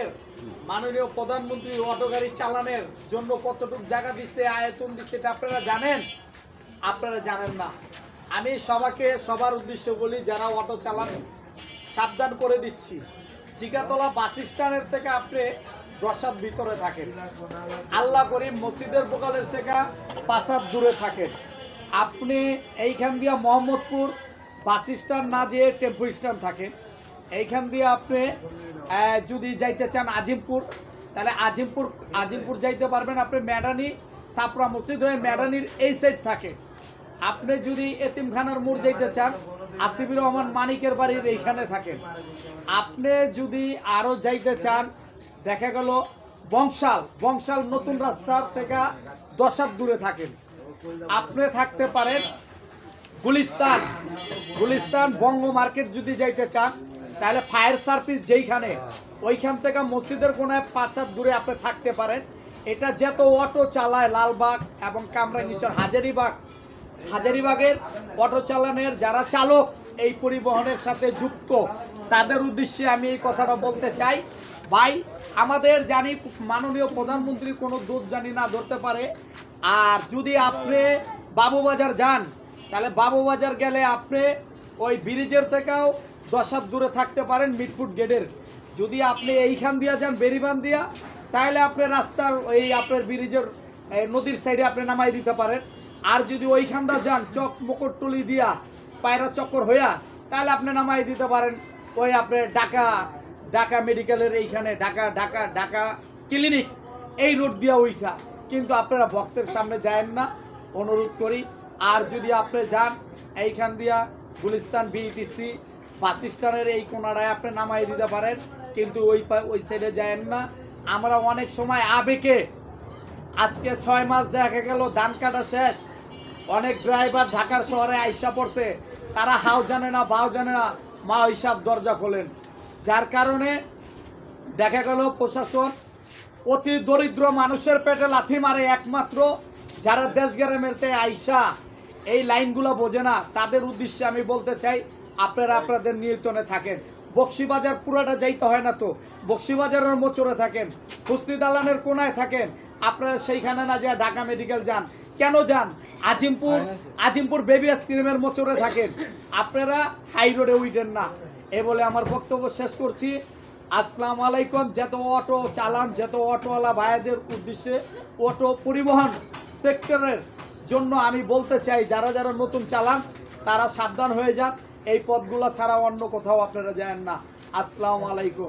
আমাদের মাননীয় প্রধানমন্ত্রী অটো গাড়ি চালানোর জন্য কতটুকু জায়গা দিচ্ছে, আয়তন দিচ্ছে, এটা আপনারা জানেন? আপনারা জানেন না। আমি সবাইকে সবার উদ্দেশ্য বলি, যারা অটো চালান সাবধান করে দিচ্ছি। জিগাতলা বাস স্ট্যান্ডের থেকে আপনি দশাত ভিতরে থাকেন। আল্লাহ করিম মসজিদের বোকালের থেকে পাঁচাত দূরে থাকেন। আপনি এইখান দিয়ে মোহাম্মদপুর বাস স্ট্যান্ড না যেয়ে টেম্পো স্ট্যান্ড থাকেন। এইখান দিয়ে আপনি যদি যাইতে চান আজিমপুর, তাহলে আজিমপুর আজিমপুর যাইতে পারবেন আপনি ম্যাডানি সাপরা মসজিদ হয়ে ম্যাডানির এই সাইড থাকে। আপনি যদি এতিমখানার মোড় যাইতে চান, আসিফুর রহমান মানিকের বাড়ির এইখানে থাকেন। আপনি যদি আরও যাইতে চান, দেখা গেল বংশাল বংশাল নতুন রাস্তার থেকে দশ হাত দূরে থাকেন। আপনি থাকতে পারেন গুলিস্তান গুলিস্তান বঙ্গ মার্কেট যদি যাইতে চান তাহলে ফায়ার সার্ভিস যেইখানে, ওইখান থেকে মসজিদের কোনায় পাঁচ হাত দূরে আপনি থাকতে পারেন। এটা যত অটো চালায় লালবাগ এবং কামরাঙ্গিচর হাজারিবাগ, হাজারিবাগের অটো চালানের যারা চালক এই পরিবহনের সাথে যুক্ত, তাদের উদ্দেশ্যে আমি এই কথাটা বলতে চাই। ভাই, আমাদের জানি মাননীয় প্রধানমন্ত্রী কোনো দোষ জানি না ধরতে পারে। আর যদি আপনি বাবুবাজার যান, তাহলে বাবুবাজার গেলে আপনি ওই ব্রিজের থেকেও দশ হাত দূরে থাকতে পারেন মিটফুট গেটের। যদি আপনি এইখান দিয়া যান বেরিবান দিয়া তাহলে আপনি রাস্তার ওই আপনার ব্রিজের, এই নদীর সাইডে আপনি নামাই দিতে পারেন। আর যদি ওইখানটা যান, চক মকরটুলি দিয়া, পায়রা চক্কর হইয়া তাহলে আপনি নামাই দিতে পারেন। ওই আপনার ঢাকা ঢাকা মেডিকেলের এইখানে, ঢাকা ঢাকা ঢাকা ক্লিনিক এই রোড দিয়া ওইখা। কিন্তু আপনারা বক্সের সামনে যায়েন না। অনুরোধ করি, আর যদি আপনি যান, এইখান দিয়া গুলিস্তান বিটিসি বাস স্ট্যান্ডের এই কোনাটায় আপনি নামাই দিতে পারেন, কিন্তু ওই ওই সাইডে যায়েন না। আমরা অনেক সময় আবেগে আজকে ছয় মাস দেখা গেল, ধান কাটা শেষ। অনেক ড্রাইভার ঢাকার শহরে আইসা পড়ছে। তারা হাও জানে না, বাও জানে না, মা হিসাব দরজা খোলেন। যার কারণে দেখা গেল প্রশাসন অতি দরিদ্র মানুষের পেটে লাথি মারে একমাত্র, যারা দেশ গ্রামেরতে আইসা এই লাইনগুলো বোঝে না। তাদের উদ্দেশ্যে আমি বলতে চাই আপনারা আপনাদের নিয়ন্ত্রণে থাকেন। বক্সিবাজার পুরাটা যাইতে হয় না তো। বক্সিবাজারের মোচরে থাকেন হুসনি দালানের কোনায় থাকেন। আপনারা সেইখানে না যা ঢাকা মেডিকেল যান। কেন যান? আজিমপুর আজিমপুর বেবি আইসক্রিমের মোচরে থাকেন। আপনারা হাই রোডে উঠেন না। এ বলে আমার বক্তব্য শেষ করছি। আসসালামু আলাইকুম যত অটো চালান যত অটোওয়ালা ভাইদের উদ্দেশ্যে অটো পরিবহন সেক্টরের জন্য আমি বলতে চাই, যারা যারা নতুন চালান, তারা সাবধান হয়ে যান। এই পথগুলো ছাড়া অন্য কোথাও আপনারা যান না। আসসালামু আলাইকুম।